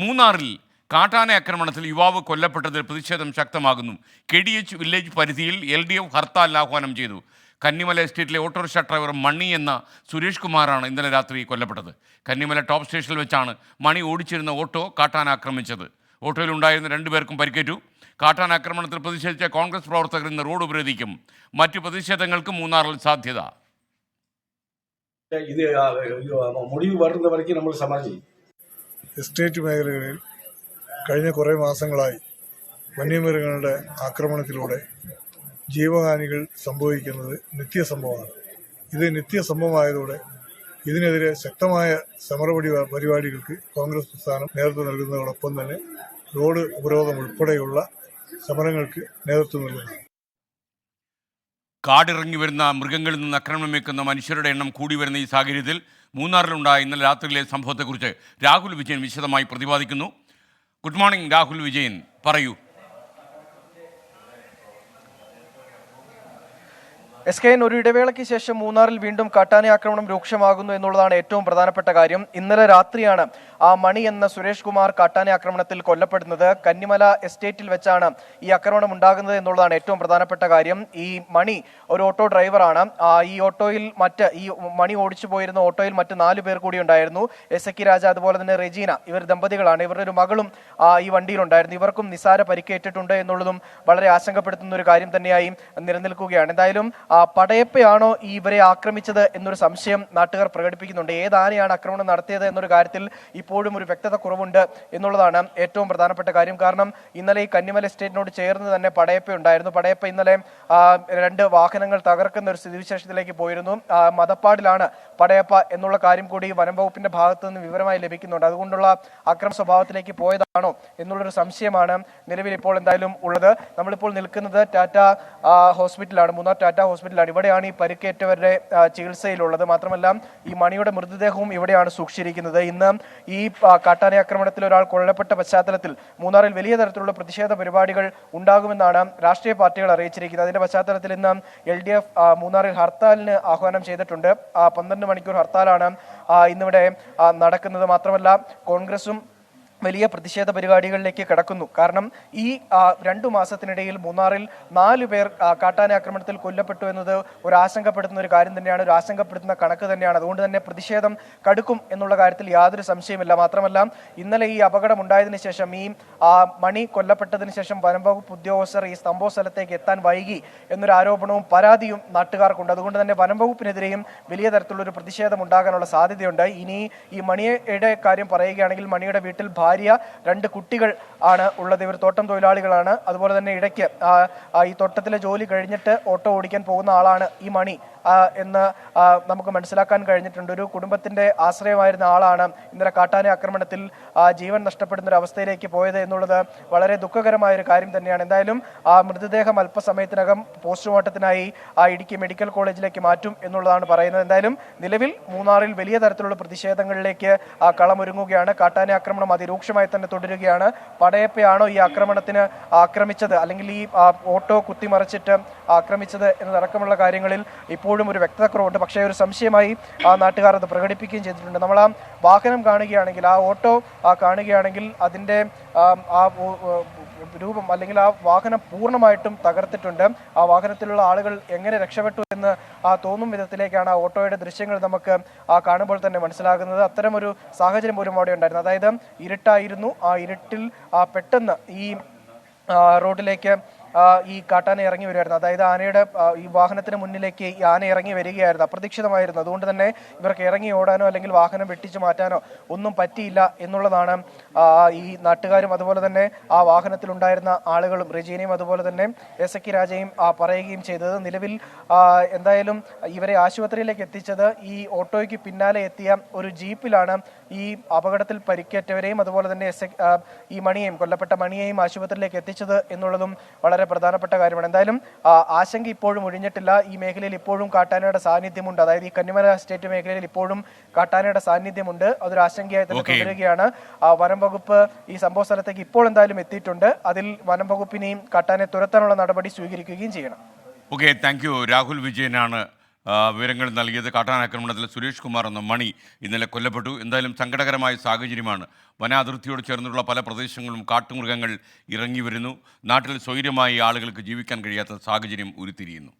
മൂന്നാറിൽ കാട്ടാന ആക്രമണത്തിൽ യുവാവ് കൊല്ലപ്പെട്ടതിൽ പ്രതിഷേധം ശക്തമാകുന്നു കെ ഡി എച്ച് വില്ലേജ് പരിധിയിൽ എൽ ഡി എഫ് ഹർത്താൽ ആഹ്വാനം ചെയ്തു കന്നിമല എസ്റ്റേറ്റിലെ ഓട്ടോറിക്ഷ ഡ്രൈവർ മണി എന്ന സുരേഷ് കുമാറാണ് ഇന്നലെ രാത്രി കൊല്ലപ്പെട്ടത് കന്നിമല ടോപ്പ് സ്റ്റേഷനിൽ വെച്ചാണ് മണി ഓടിച്ചിരുന്ന ഓട്ടോ കാട്ടാന ആക്രമിച്ചത് ഓട്ടോയിലുണ്ടായിരുന്ന രണ്ടുപേർക്കും പരിക്കേറ്റു കാട്ടാന ആക്രമണത്തിൽ പ്രതിഷേധിച്ച കോൺഗ്രസ് പ്രവർത്തകർ ഇന്ന് റോഡ് ഉപരോധിക്കും മറ്റു പ്രതിഷേധങ്ങൾക്ക് മൂന്നാറിൽ സാധ്യത ഇത് ആ, ഇത് முடிவு വരുന്ന വരയ്ക്കും നമ്മൾ സമരം ചെയ്യും എസ്റ്റേറ്റ് മേഖലകളിൽ കഴിഞ്ഞ കുറേ മാസങ്ങളായി വന്യമൃഗങ്ങളുടെ ആക്രമണത്തിലൂടെ ജീവഹാനികൾ സംഭവിക്കുന്നത് നിത്യസംഭവമാണ്. ഇത് നിത്യസംഭവമായതോടെ ഇതിനെതിരെ ശക്തമായ സമരപടി പരിപാടികൾക്ക് കോൺഗ്രസ് പ്രസ്ഥാനം നേതൃത്വം നൽകുന്നതോടൊപ്പം തന്നെ റോഡ് ഉപരോധം ഉൾപ്പെടെയുള്ള സമരങ്ങൾക്ക് നേതൃത്വം നൽകുന്നു. കാടിറങ്ങി വരുന്ന മൃഗങ്ങളിൽ നിന്ന് ആക്രമണം വെക്കുന്ന മനുഷ്യരുടെ എണ്ണം കൂടി വരുന്ന ഈ സാഹചര്യത്തിൽ മൂന്നാറിലുണ്ടായ ഇന്നലെ രാത്രിയിലെ സംഭവത്തെക്കുറിച്ച് രാഹുൽ വിജയൻ വിശദമായി പ്രതിപാദിക്കുന്നു. Good morning Rahul Vijayan. പറയൂ. എസ് കെ എൻ ഒരു ഇടവേളയ്ക്ക് ശേഷം മൂന്നാറിൽ വീണ്ടും കാട്ടാന ആക്രമണം രൂക്ഷമാകുന്നു എന്നുള്ളതാണ് ഏറ്റവും പ്രധാനപ്പെട്ട കാര്യം. ഇന്നലെ രാത്രിയാണ് ആ മണി എന്ന സുരേഷ് കുമാർ കാട്ടാന ആക്രമണത്തിൽ കൊല്ലപ്പെടുന്നത്. കന്നിമല എസ്റ്റേറ്റിൽ വെച്ചാണ് ഈ ആക്രമണം ഉണ്ടാകുന്നത് എന്നുള്ളതാണ് ഏറ്റവും പ്രധാനപ്പെട്ട കാര്യം. ഈ മണി ഒരു ഓട്ടോ ഡ്രൈവറാണ്. ഈ ഓട്ടോയിൽ മറ്റ് ഈ മണി ഓടിച്ചു പോയിരുന്ന ഓട്ടോയിൽ മറ്റ് നാല് പേർ കൂടി ഉണ്ടായിരുന്നു. എസ് രാജ അതുപോലെ തന്നെ റെജീന ഇവർ ദമ്പതികളാണ്. ഇവരുടെ ഒരു മകളും ഈ വണ്ടിയിലുണ്ടായിരുന്നു. ഇവർക്കും നിസാര പരിക്കേറ്റിട്ടുണ്ട് എന്നുള്ളതും വളരെ ആശങ്കപ്പെടുത്തുന്ന ഒരു കാര്യം തന്നെയായി നിലനിൽക്കുകയാണ്. എന്തായാലും പടയപ്പയാണോ ഈ ഇവരെ ആക്രമിച്ചത് എന്നൊരു സംശയം നാട്ടുകാർ പ്രകടിപ്പിക്കുന്നുണ്ട്. ഏതാനെയാണ് ആക്രമണം നടത്തിയത് എന്നൊരു കാര്യത്തിൽ ഇപ്പോഴും ഒരു വ്യക്തത കുറവുണ്ട് എന്നുള്ളതാണ് ഏറ്റവും പ്രധാനപ്പെട്ട കാര്യം. കാരണം ഇന്നലെ ഈ കന്നിമല എസ്റ്റേറ്റിനോട് ചേർന്ന് തന്നെ പടയപ്പ ഉണ്ടായിരുന്നു. പടയപ്പ ഇന്നലെ രണ്ട് വാഹനങ്ങൾ തകർക്കുന്ന ഒരു സ്ഥിതിവിശേഷത്തിലേക്ക് പോയിരുന്നു. മതപ്പാടിലാണ് പടയപ്പ എന്നുള്ള കാര്യം കൂടി വനം വകുപ്പിന്റെ ഭാഗത്തു നിന്ന് വിവരമായി ലഭിക്കുന്നുണ്ട്. അതുകൊണ്ടുള്ള അക്രമ സ്വഭാവത്തിലേക്ക് പോയതാണോ എന്നുള്ളൊരു സംശയമാണ് നിലവിൽ ഇപ്പോൾ എന്തായാലും ഉള്ളത്. നമ്മളിപ്പോൾ നിൽക്കുന്നത് ടാറ്റ ഹോസ്പിറ്റലാണ്. മൂന്നാർ ടാറ്റ ഹോസ്പിറ്റലാണ്. ഇവിടെയാണ് ഈ പരിക്കേറ്റവരുടെ ചികിത്സയിലുള്ളത്. മാത്രമല്ല ഈ മണിയുടെ മൃതദേഹവും ഇവിടെയാണ് സൂക്ഷിച്ചിരിക്കുന്നത്. ഇന്ന് ഈ കാട്ടാന ആക്രമണത്തിൽ ഒരാൾ കൊല്ലപ്പെട്ട പശ്ചാത്തലത്തിൽ മൂന്നാറിൽ വലിയ തരത്തിലുള്ള പ്രതിഷേധ പരിപാടികൾ ഉണ്ടാകുമെന്നാണ് രാഷ്ട്രീയ പാർട്ടികൾ അറിയിച്ചിരിക്കുന്നത്. അതിന്റെ പശ്ചാത്തലത്തിൽ ഇന്ന് എൽ ഡി എഫ് മൂന്നാറിൽ ഹർത്താലിന് ആഹ്വാനം ചെയ്തിട്ടുണ്ട്. പന്ത്രണ്ട് മണിക്കൂർ ഹർത്താലാണ് ഇന്നിവിടെ നടക്കുന്നത്. മാത്രമല്ല കോൺഗ്രസും വലിയ പ്രതിഷേധ പരിപാടികളിലേക്ക് കടക്കുന്നു. കാരണം ഈ രണ്ടു മാസത്തിനിടയിൽ മൂന്നാറിൽ നാലു പേർ കാട്ടാന ആക്രമണത്തിൽ കൊല്ലപ്പെട്ടു എന്നത് ഒരു ആശങ്കപ്പെടുത്തുന്ന ഒരു കാര്യം തന്നെയാണ്. ഒരു ആശങ്കപ്പെടുത്തുന്ന കണക്ക് തന്നെയാണ്. അതുകൊണ്ട് തന്നെ പ്രതിഷേധം കടുക്കും എന്നുള്ള കാര്യത്തിൽ യാതൊരു സംശയമില്ല മാത്രമല്ല ഇന്നലെ ഈ അപകടം ഉണ്ടായതിനു ശേഷം ഈ മണി കൊല്ലപ്പെട്ടതിന് ശേഷം വനം വകുപ്പ് ഉദ്യോഗസ്ഥർ ഈ സംഭവ സ്ഥലത്തേക്ക് എത്താൻ വൈകി എന്നൊരു ആരോപണവും പരാതിയും നാട്ടുകാർക്കുണ്ട്. അതുകൊണ്ട് തന്നെ വനം വകുപ്പിനെതിരെയും വലിയ തരത്തിലുള്ള ഒരു പ്രതിഷേധം ഉണ്ടാകാനുള്ള സാധ്യതയുണ്ട്. ഇനി ഈ മണിയുടെ കാര്യം പറയുകയാണെങ്കിൽ മണിയുടെ വീട്ടിൽ ഭാര്യ രണ്ട് കുട്ടികൾ ആണ് ഉള്ളത്. ഇവർ തോട്ടം തൊഴിലാളികളാണ്. അതുപോലെ തന്നെ ഇടയ്ക്ക് ഈ തോട്ടത്തിലെ ജോലി കഴിഞ്ഞിട്ട് ഓട്ടോ ഓടിക്കാൻ പോകുന്ന ആളാണ് ഈ മണി. എന്ന് നമുക്ക് മനസ്സിലാക്കാൻ കഴിഞ്ഞിട്ടുണ്ട്. ഒരു കുടുംബത്തിന്റെ ആശ്രയമായിരുന്ന ആളാണ് ഇന്നലെ കാട്ടാന ആക്രമണത്തിൽ ജീവൻ നഷ്ടപ്പെടുന്ന ഒരു അവസ്ഥയിലേക്ക് പോയത് എന്നുള്ളത് വളരെ ദുഃഖകരമായ ഒരു കാര്യം തന്നെയാണ്. എന്തായാലും ആ മൃതദേഹം അല്പസമയത്തിനകം പോസ്റ്റ്മോർട്ടത്തിനായി ആ ഇടുക്കി മെഡിക്കൽ കോളേജിലേക്ക് മാറ്റും എന്നുള്ളതാണ് പറയുന്നത്. എന്തായാലും നിലവിൽ മൂന്നാറിൽ വലിയ തരത്തിലുള്ള പ്രതിഷേധങ്ങളിലേക്ക് ആ കളമൊരുങ്ങുകയാണ്. കാട്ടാന ആക്രമണം അതിരൂക്ഷമായി തന്നെ തുടരുകയാണ്. പടയപ്പയാണോ ഈ ആക്രമണത്തിന് ആക്രമിച്ചത്? അല്ലെങ്കിൽ ഈ ഓട്ടോ കുത്തിമറിച്ചിട്ട് ആക്രമിച്ചത് എന്നതടക്കമുള്ള കാര്യങ്ങളിൽ ഇപ്പോഴും ഒരു വ്യക്തത കുറവുണ്ട് പക്ഷേ ഒരു സംശയമായി ആ നാട്ടുകാർ അത് പ്രകടിപ്പിക്കുകയും ചെയ്തിട്ടുണ്ട്. നമ്മൾ ആ വാഹനം കാണുകയാണെങ്കിൽ ആ ഓട്ടോ ആ കാണുകയാണെങ്കിൽ അതിന്റെ ആ, രൂപം അല്ലെങ്കിൽ ആ വാഹനം പൂർണമായിട്ടും തകർത്തിട്ടുണ്ട്. ആ വാഹനത്തിലുള്ള ആളുകൾ എങ്ങനെ രക്ഷപ്പെട്ടു എന്ന് ആ തോന്നും വിധത്തിലേക്കാണ് ആ ഓട്ടോയുടെ ദൃശ്യങ്ങൾ നമുക്ക് ആ കാണുമ്പോൾ തന്നെ മനസ്സിലാകുന്നത്. അത്തരം ഒരു സാഹചര്യം പോലും അവിടെ ഉണ്ടായിരുന്നു. അതായത് ഇരുട്ടായിരുന്നു. ആ ഇരുട്ടിൽ ആ പെട്ടെന്ന് ഈ റോഡിലേക്ക് ഈ കാട്ടാന ഇറങ്ങി വരുമായിരുന്നു അതായത് ആനയുടെ ഈ വാഹനത്തിന് മുന്നിലേക്ക് ഈ ആന ഇറങ്ങി വരികയായിരുന്നു. അപ്രതീക്ഷിതമായിരുന്നു. അതുകൊണ്ട് തന്നെ ഇവർക്ക് ഇറങ്ങി ഓടാനോ അല്ലെങ്കിൽ വാഹനം വെട്ടിച്ച് മാറ്റാനോ ഒന്നും പറ്റിയില്ല എന്നുള്ളതാണ് ഈ നാട്ടുകാരും അതുപോലെ തന്നെ ആ വാഹനത്തിലുണ്ടായിരുന്ന ആളുകളും റെജീനയും അതുപോലെ തന്നെ എസ് എ രാജയും ആ, പറയുകയും ചെയ്തത് നിലവിൽ എന്തായാലും ഇവരെ ആശുപത്രിയിലേക്ക് എത്തിച്ചത് ഈ ഓട്ടോയ്ക്ക് പിന്നാലെ എത്തിയ ഒരു ജീപ്പിലാണ് ഈ അപകടത്തിൽ പരിക്കേറ്റവരെയും അതുപോലെ തന്നെ എസ് ഈ മണിയെയും കൊല്ലപ്പെട്ട മണിയെയും ആശുപത്രിയിലേക്ക് എത്തിച്ചത് എന്നുള്ളതും വളരെ പ്രധാനപ്പെട്ട കാര്യമാണ്. എന്തായാലും ആശങ്ക ഇപ്പോഴും ഒഴിഞ്ഞിട്ടില്ല. ഈ മേഖലയിൽ ഇപ്പോഴും കാട്ടാനയുടെ സാന്നിധ്യമുണ്ട്. അതായത് ഈ കന്നിമല സ്റ്റേറ്റ് മേഖലയിൽ ഇപ്പോഴും കാട്ടാനയുടെ സാന്നിധ്യമുണ്ട്. അതൊരു ആശങ്കയായി തന്നെ തുടരുകയാണ്. വനം വകുപ്പ് ഈ സംഭവ സ്ഥലത്തേക്ക് ഇപ്പോൾ എന്തായാലും എത്തിയിട്ടുണ്ട്. അതിൽ വനം വകുപ്പിനെയും കാട്ടാനെ തുരത്താനുള്ള നടപടി സ്വീകരിക്കുകയും ചെയ്യണം. Okay thank you. രാഹുൽ വിജയനാണ് വിവരങ്ങൾ നൽകിയത് കാട്ടാനാക്രമണത്തിൽ സുരേഷ് കുമാർ എന്ന മണി ഇന്നലെ കൊല്ലപ്പെട്ടു. എന്തായാലും സങ്കടകരമായ സാഹചര്യമാണ്. വനാതിർത്തിയോട് ചേർന്നുള്ള പല പ്രദേശങ്ങളും കാട്ടുമൃഗങ്ങൾ ഇറങ്ങി വരുന്നു. നാട്ടിൽ സ്വൈര്യമായി ആളുകൾക്ക് ജീവിക്കാൻ കഴിയാത്ത സാഹചര്യം ഉരുത്തിരിയുന്നു.